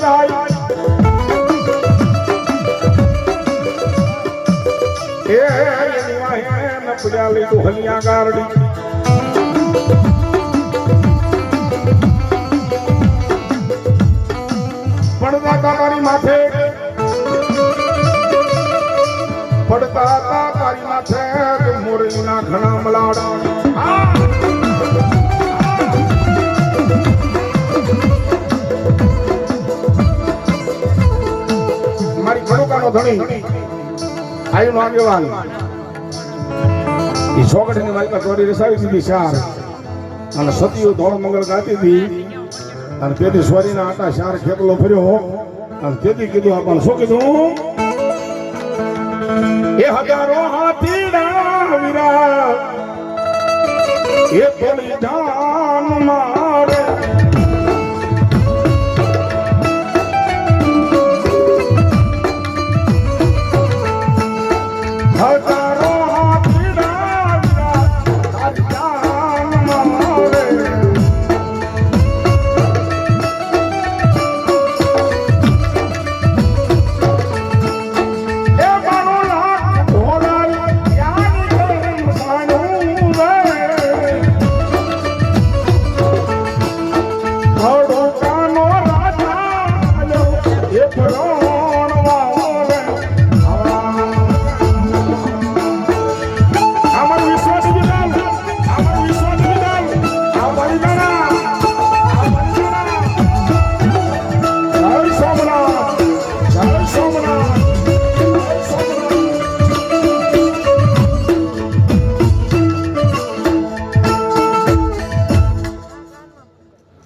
વાહે લીધું હલિયા ગારડી પડતા હતા તારી માથે પડતા હતા ઘણા મલાડ ખડુકાનો ધણી આયુનો આગેવાન એ છોકરીની માલિકા ચોરી રસાવી દીધી શાર. અને સતીઓ ધોળ મંગળ ગાતી હતી. અને તેથી સ્વરીના આટા શાર ખેતલો ફર્યો. અને તેથી કીધું આપણને શું કીધું? એ હજારો હાથીડા વિરા. એ થોડી જાન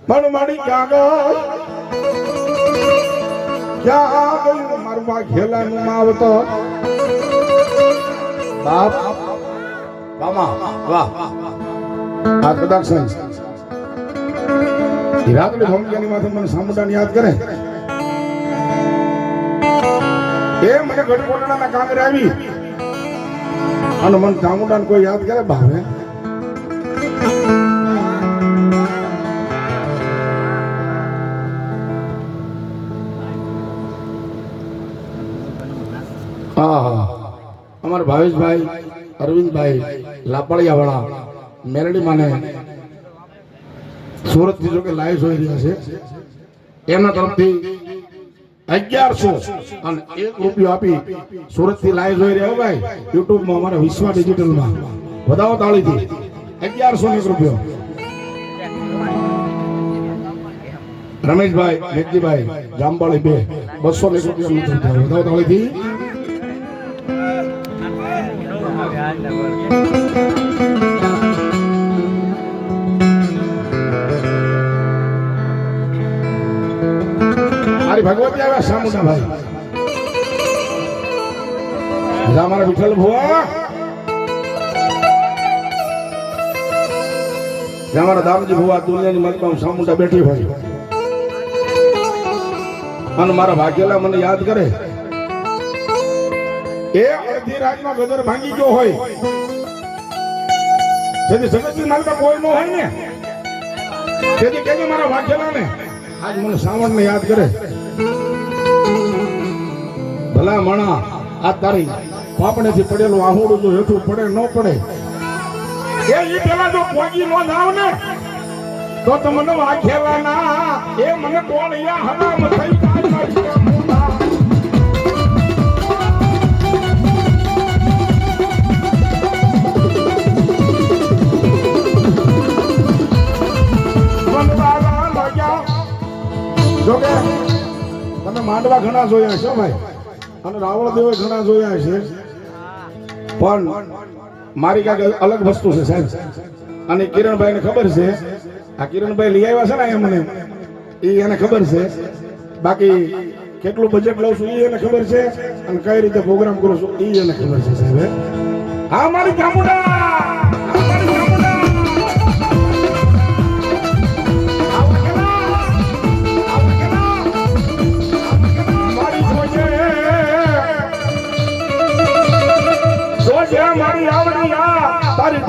મન મારી ક્યાં ગઈ ક્યાં ગયું મારું માં ઘેલાનું માવતો બાપ બામા વાહ આ કદાચ ભોંકિયાની માથે મને સામુદાન યાદ કરે એ મને ગઢકોટડાના કામે આવી. અને મને સામુદાન કોઈ યાદ કરે? ભાવે અમારા ભાવેશભાઈ, અરવિંદભાઈ લાપડિયાવાળા મેરડી માને સુરતથી જો કે લાઈવ જોઈ રહ્યા છે. એમના તરફથી અગિયારસો અને એક રૂપિયો આપી સુરતથી લાઈવ જોઈ રહ્યા ભાઈ. યુટ્યુબમાં અમારા વિશ્વા ડિજિટલમાં વધાવો તાળીથી. અગિયારસો એક રૂપિયો. રમેશભાઈ, મેઘજીભાઈ જામબાળી બે. બસો એક રૂપિયા વધાવો તાળીથી. મારી ભગવતી આવ્યા સામુના ભાઈ. જા મારા વિઠ્ઠલ ભુવા. જા મારા દામજી ભુવા, દુનિયાની મતમાં સામુંડા બેઠી હોય. અને મારા ભાગ્યેલા મને યાદ કરે. એ અડધી રાતમાં ગદર ભાંગી ગયો હોય. જેથી જગતની માલકા કોઈ ન હોય ને. તેથી કેજે મારા ભાગ્યેલા ને આજ મને સાવણ ને યાદ કરે. ભલા મણા, આ તારી પાપણેથી પડેલું આહુડું જો હેઠું પડે, ન પડે. એ ઈ પેલા જો પોગી નો જાવ ને, તો તમને વાઘેલા ના એ મને કોણ અહીંયા હરામ થઈ જાય. માંડવા ઘણા જોયા છે ભાઈ. અને રાવણ દેવે ઘણા જોયા છે. પણ મારી કાંઈક અલગ વસ્તુ છે સાહેબ. અને કિરણભાઈ ને ખબર છે, આ કિરણભાઈ લઈ આવ્યા છે ને એમને મને. એ એને ખબર છે. બાકી કેટલું બજેટ લઉં છું એ એને ખબર છે. અને કઈ રીતે પ્રોગ્રામ કરું છું એ એને ખબર છે સાહેબ. હા, મારી ચામુંડા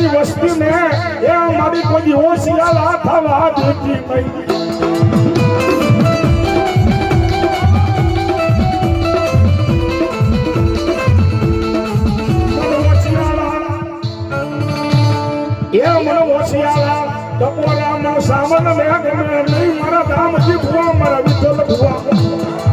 મારી વસ્તી ને એ મારી કોઈ હોશિયાર આ થવા દેતી નહીં સામાન મેં નહીં, મારા ધામથી ભુવા મારા વિઠ્ઠલ ભુવા.